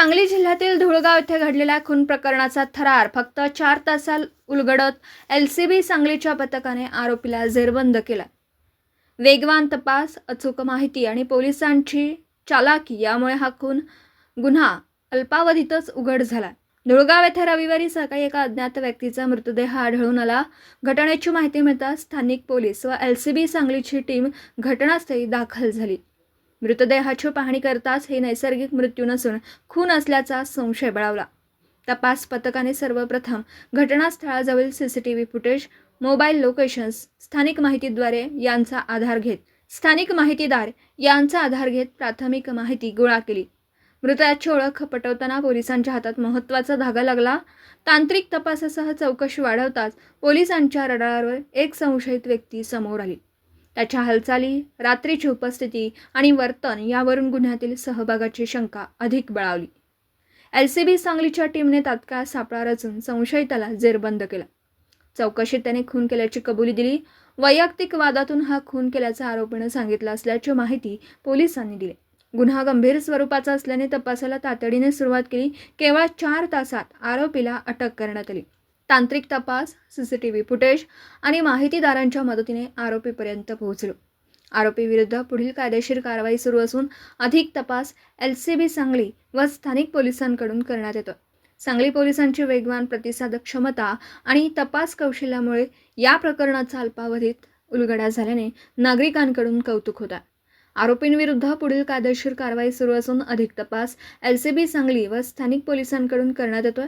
सांगली जिल्ह्यातील धुळगाव येथे घडलेल्या खून प्रकरणाचा थरार. फक्त चार तासात उलगडत एल सी बी सांगलीच्या पथकाने आरोपीला जेरबंद केला. वेगवान तपास अचूक माहिती आणि पोलिसांची चालाकी यामुळे हा खून गुन्हा अल्पावधीतच उघड झाला. धुळगाव येथे रविवारी सकाळी एका अज्ञात व्यक्तीचा मृतदेह आढळून आला. घटनेची माहिती मिळताच स्थानिक पोलीस व एल सी बी सांगलीची टीम घटनास्थळी दाखल झाली. मृतदेहाची पाहणी करताच हे नैसर्गिक मृत्यू नसून खून असल्याचा संशय बळावला. तपास पथकाने सर्वप्रथम घटनास्थळाजवळील C C T V footage mobile locations स्थानिक माहितीद्वारे यांचा आधार घेत स्थानिक माहितीदार यांचा आधार घेत प्राथमिक माहिती गोळा केली. मृताची ओळख पटवताना पोलिसांच्या हातात महत्त्वाचा धागा लागला. तांत्रिक तपासासह चौकशी वाढवताच पोलिसांच्या रडारवर एक संशयित व्यक्ती समोर आली. त्याच्या हालचाली रात्रीची उपस्थिती आणि वर्तन यावरून गुन्ह्यातील सहभागाची शंका अधिक बळावली. एल सी बी सांगलीच्या टीमने तात्काळ सापळा रचून संशयिताला जेरबंद केला. चौकशीत त्याने खून केल्याची कबुली दिली. वैयक्तिक वादातून हा खून केल्याचा आरोपीनं सांगितला असल्याची माहिती पोलिसांनी दिली. गुन्हा गंभीर स्वरूपाचा असल्याने तपासाला तातडीने सुरुवात केली. केवळ चार तासात आरोपीला अटक करण्यात आली. तांत्रिक तपास C C T V footage आणि माहितीदारांच्या मदतीने आरोपीपर्यंत पोहोचलो. आरोपीविरुद्ध पुढील कायदेशीर कारवाई सुरू असून अधिक तपास एल सी बी सांगली व स्थानिक पोलिसांकडून करण्यात येतो सांगली पोलिसांची वेगवान प्रतिसाद क्षमता आणि तपास कौशल्यामुळे या प्रकरणाचा अल्पावधीत उलगडा झाल्याने नागरिकांकडून कौतुक होता आरोपींविरुद्ध पुढील कायदेशीर कारवाई सुरू असून अधिक तपास एल सी बी सांगली व स्थानिक पोलिसांकडून करण्यात येतोय.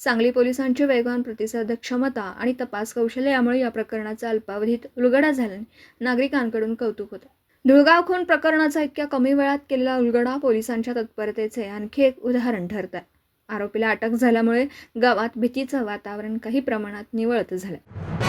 सांगली पोलिसांची वेगवान प्रतिसाद क्षमता आणि तपास कौशल्य यामुळे या प्रकरणाचा अल्पावधीत उलगडा झाल्याने नागरिकांकडून कौतुक होतं. धुळगाव खून प्रकरणाचा इतक्या कमी वेळात केलेला उलगडा पोलिसांच्या तत्परतेचे आणखी एक उदाहरण ठरत आहे आरोपीला अटक झाल्यामुळे गावात भीतीचं वातावरण काही प्रमाणात निवळत झालं